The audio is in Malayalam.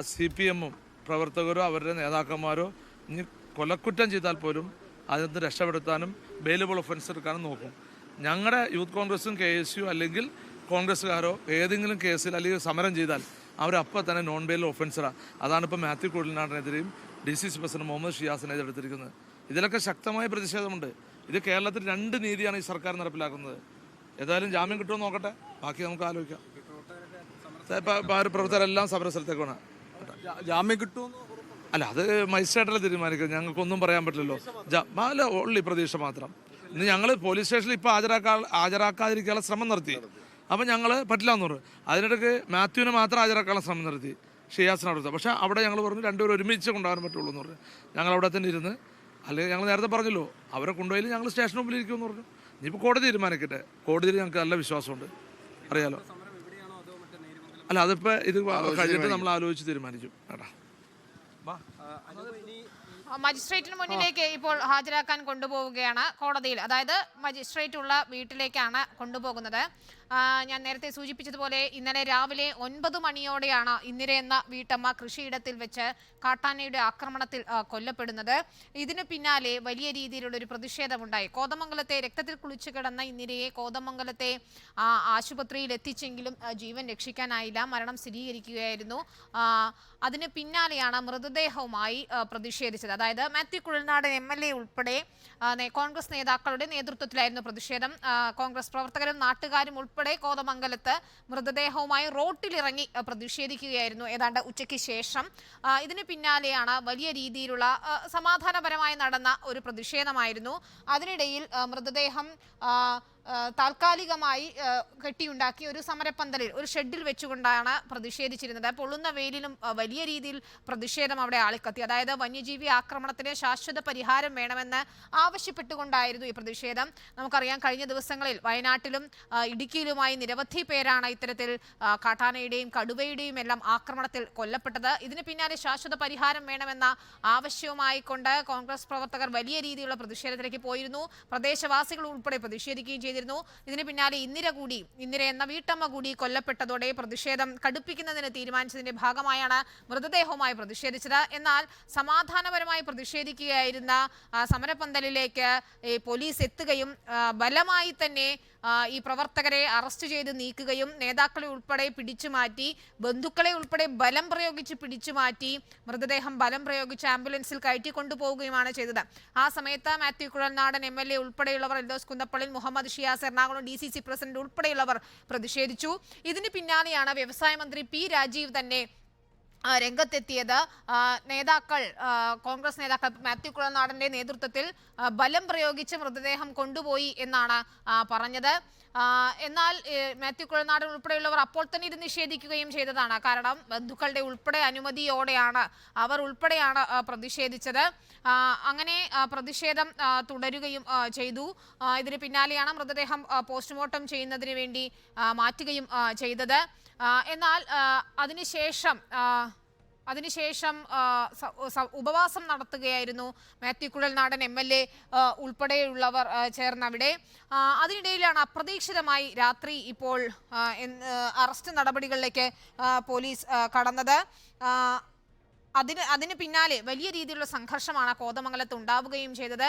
സി പി എമ്മും പ്രവർത്തകരോ അവരുടെ നേതാക്കന്മാരോ ഇനി കൊലക്കുറ്റം ചെയ്താൽ പോലും നിന്ന് രക്ഷപ്പെടുത്താനും ബെയിലബിൾ ഒഫൻസ് എടുക്കാനും നോക്കും. ഞങ്ങളുടെ യൂത്ത് കോൺഗ്രസും കെ എസ് യു അല്ലെങ്കിൽ കോൺഗ്രസ്സുകാരോ ഏതെങ്കിലും കേസിൽ അല്ലെങ്കിൽ സമരം ചെയ്താൽ അവരപ്പം തന്നെ നോൺ ബെയിൽ ഒഫൻസറാണ് അതാണ് ഇപ്പോൾ Mathew കുഴലിനാടിനെതിരെയും D C C president Muhammad ഷിയാസിനെതിരെ എടുത്തിരിക്കുന്നത് ഇതിലൊക്കെ ശക്തമായ പ്രതിഷേധമുണ്ട്. ഇത് കേരളത്തിൽ രണ്ട് നീതിയാണ് ഈ സർക്കാർ നടപ്പിലാക്കുന്നത്. ഏതായാലും ജാമ്യം കിട്ടുമോ നോക്കട്ടെ. ബാക്കി നമുക്ക് ആലോചിക്കാം. പ്രവർത്തകരെല്ലാം സമരസ്ഥലത്തേക്കാണ്. ജാ- ജാമ്യം കിട്ടുമെന്ന്? അല്ല അത് മജിസ്ട്രേറ്റല്ലേ തീരുമാനിക്കുന്നത് ഞങ്ങൾക്കൊന്നും പറയാൻ പറ്റില്ലല്ലോ. ജ- അല്ല ഉള്ളി പ്രതീക്ഷ മാത്രം. ഇന്ന് ഞങ്ങൾ പോലീസ് സ്റ്റേഷനിൽ ഇപ്പോൾ ഹാജരാക്കാ ഹാജരാക്കാതിരിക്കാനുള്ള ശ്രമം നടത്തി. അപ്പം ഞങ്ങൾ പറ്റില്ല എന്ന് പറഞ്ഞു. അതിനിടയ്ക്ക് മാത്യുവിനെ മാത്രം ഹാജരാക്കാനുള്ള ശ്രമം നടത്തി. ഷിയാസിനെ അടുത്ത്. പക്ഷേ അവിടെ ഞങ്ങൾ പറഞ്ഞു രണ്ടുപേരും ഒരുമിച്ച് കൊണ്ടുപോകാൻ പറ്റുള്ളൂ എന്ന് പറഞ്ഞു. ഞങ്ങൾ അവിടെ തന്നെ ഇരുന്ന് അല്ലെങ്കിൽ ഞങ്ങൾ നേരത്തെ പറഞ്ഞല്ലോ അവരെ കൊണ്ടുപോയി ഞങ്ങൾ സ്റ്റേഷൻ മുമ്പിൽ ഇരിക്കുമെന്ന് പറഞ്ഞു. ഇനിയിപ്പോൾ കോടതി തീരുമാനിക്കട്ടെ. കോടതിയിൽ ഞങ്ങൾക്ക് നല്ല വിശ്വാസമുണ്ട്. അറിയാലോ. അല്ല അതിപ്പോൾ ഇത് കഴിഞ്ഞിട്ട് നമ്മൾ ആലോചിച്ച് തീരുമാനിക്കും. കേട്ടാ. മജിസ്ട്രേറ്റിന് മുന്നിലേക്ക് ഇപ്പോൾ ഹാജരാക്കാൻ കൊണ്ടുപോവുകയാണ് കോടതിയിൽ. അതായത് മജിസ്ട്രേറ്റ് ഉള്ള വീട്ടിലേക്കാണ് കൊണ്ടുപോകുന്നത്. ഞാൻ നേരത്തെ സൂചിപ്പിച്ചതുപോലെ ഇന്നലെ രാവിലെ ഒൻപത് മണിയോടെയാണ് ഇന്ദിര എന്ന വീട്ടമ്മ കൃഷിയിടത്തിൽ വെച്ച് കാട്ടാനയുടെ ആക്രമണത്തിൽ കൊല്ലപ്പെടുന്നത്. ഇതിനു പിന്നാലെ വലിയ രീതിയിലുള്ള ഒരു പ്രതിഷേധമുണ്ടായി. കോതമംഗലത്തെ രക്തത്തിൽ കുളിച്ചു കിടന്ന ഇന്ദിരയെ കോതമംഗലത്തെ ആശുപത്രിയിൽ എത്തിച്ചെങ്കിലും ജീവൻ രക്ഷിക്കാനായില്ല. മരണം സ്ഥിരീകരിക്കുകയായിരുന്നു. അതിന് പിന്നാലെയാണ് മൃതദേഹവുമായി പ്രതിഷേധിച്ചത്. അതായത് Mathew Kuzhalnadan M L A ഉൾപ്പെടെ കോൺഗ്രസ് നേതാക്കളുടെ നേതൃത്വത്തിലായിരുന്നു പ്രതിഷേധം. കോൺഗ്രസ് പ്രവർത്തകരും നാട്ടുകാരും ഉൾപ്പെടെ കോതമംഗലത്ത് മൃതദേഹവുമായി റോട്ടിലിറങ്ങി പ്രതിഷേധിക്കുകയായിരുന്നു. ഏതാണ്ട് ഉച്ചയ്ക്ക് ശേഷം ഇതിന് പിന്നാലെയാണ് വലിയ രീതിയിലുള്ള സമാധാനപരമായി നടന്ന ഒരു പ്രതിഷേധമായിരുന്നു. അതിനിടയിൽ മൃതദേഹം താൽക്കാലികമായി കെട്ടിയുണ്ടാക്കി ഒരു സമരപ്പന്തലിൽ ഒരു ഷെഡിൽ വെച്ചുകൊണ്ടാണ് പ്രതിഷേധിച്ചിരുന്നത്. പൊള്ളുന്ന വെയിലിലും വലിയ രീതിയിൽ പ്രതിഷേധം അവിടെ ആളിക്കത്തി. അതായത് വന്യജീവി ആക്രമണത്തിന് ശാശ്വത പരിഹാരം വേണമെന്ന് ആവശ്യപ്പെട്ടുകൊണ്ടായിരുന്നു ഈ പ്രതിഷേധം. നമുക്കറിയാം കഴിഞ്ഞ ദിവസങ്ങളിൽ വയനാട്ടിലും ഇടുക്കിയിലുമായി നിരവധി പേരാണ് ഇത്തരത്തിൽ കാട്ടാനയുടെയും കടുവയുടെയും എല്ലാം ആക്രമണത്തിൽ കൊല്ലപ്പെട്ടത്. ഇതിന് പിന്നാലെ ശാശ്വത പരിഹാരം വേണമെന്ന ആവശ്യവുമായി കൊണ്ട് കോൺഗ്രസ് പ്രവർത്തകർ വലിയ രീതിയിലുള്ള പ്രതിഷേധത്തിലേക്ക് പോയിരുന്നു. പ്രദേശവാസികൾ ഉൾപ്പെടെ പ്രതിഷേധിക്കുകയും ചെയ്തിരുന്നു. ഇതിന് പിന്നാലെ ഇന്ദിര കൂടി ഇന്ദിര എന്ന വീട്ടമ്മ കൂടി കൊല്ലപ്പെട്ടതോടെ പ്രതിഷേധം കടുപ്പിക്കുന്നതിന് തീരുമാനിച്ചതിന്റെ ഭാഗമായാണ് മൃതദേഹവുമായി പ്രതിഷേധിച്ചത്. എന്നാൽ സമാധാനപരമായി പ്രതിഷേധിക്കുകയായിരുന്ന സമരപന്തലിലേക്ക് പോലീസ് എത്തുകയും ബലമായി തന്നെ ഈ പ്രവർത്തകരെ അറസ്റ്റ് ചെയ്ത് നീക്കുകയും നേതാക്കളെ ഉൾപ്പെടെ പിടിച്ചു മാറ്റി ബന്ധുക്കളെ ഉൾപ്പെടെ ബലം പ്രയോഗിച്ച് പിടിച്ചു മാറ്റി മൃതദേഹം ബലം പ്രയോഗിച്ച് ആംബുലൻസിൽ കയറ്റി കൊണ്ടുപോവുകയുമാണ് ചെയ്തത്. ആ സമയത്ത് Mathew Kuzhalnadan M L A ഉൾപ്പെടെയുള്ളവർ എൽദോസ് കുന്നപ്പള്ളിൽ മുഹമ്മദ് ഷിയാസ് എറണാകുളം ഡി പ്രസിഡന്റ് ഉൾപ്പെടെയുള്ളവർ പ്രതിഷേധിച്ചു. ഇതിന് പിന്നാലെയാണ് വ്യവസായ മന്ത്രി പി രാജീവ് തന്നെ രംഗത്തെത്തിയത് നേതാക്കൾ കോൺഗ്രസ് നേതാക്കൾ മാത്യു കുളനാടന്റെ നേതൃത്വത്തിൽ ബലം പ്രയോഗിച്ച് മൃതദേഹം കൊണ്ടുപോയി എന്നാണ് പറഞ്ഞത്. എന്നാൽ മാത്യു കുളനാടൻ ഉൾപ്പെടെയുള്ളവർ അപ്പോൾ തന്നെ ഇത് നിഷേധിക്കുകയും ചെയ്തതാണ്. കാരണം ബന്ധുക്കളുടെ ഉൾപ്പെടെ അനുമതിയോടെയാണ് അവർ ഉൾപ്പെടെയാണ് പ്രതിഷേധിച്ചത്. അങ്ങനെ പ്രതിഷേധം തുടരുകയും ചെയ്തു. ഇതിന് പിന്നാലെയാണ് മൃതദേഹം പോസ്റ്റ്മോർട്ടം ചെയ്യുന്നതിന് വേണ്ടി മാറ്റുകയും ചെയ്തത്. എന്നാൽ അതിനുശേഷം അതിനുശേഷം ഉപവാസം നടത്തുകയായിരുന്നു Mathew Kuzhalnadan M L A ഉൾപ്പെടെയുള്ളവർ ചേർന്നവിടെ. അതിനിടയിലാണ് അപ്രതീക്ഷിതമായി രാത്രി ഇപ്പോൾ അറസ്റ്റ് നടപടികളിലേക്ക് പോലീസ് കടന്നത്. അതിന് അതിന് പിന്നാലെ വലിയ രീതിയിലുള്ള സംഘർഷമാണ് കോതമംഗലത്ത് ഉണ്ടാവുകയും ചെയ്തത്.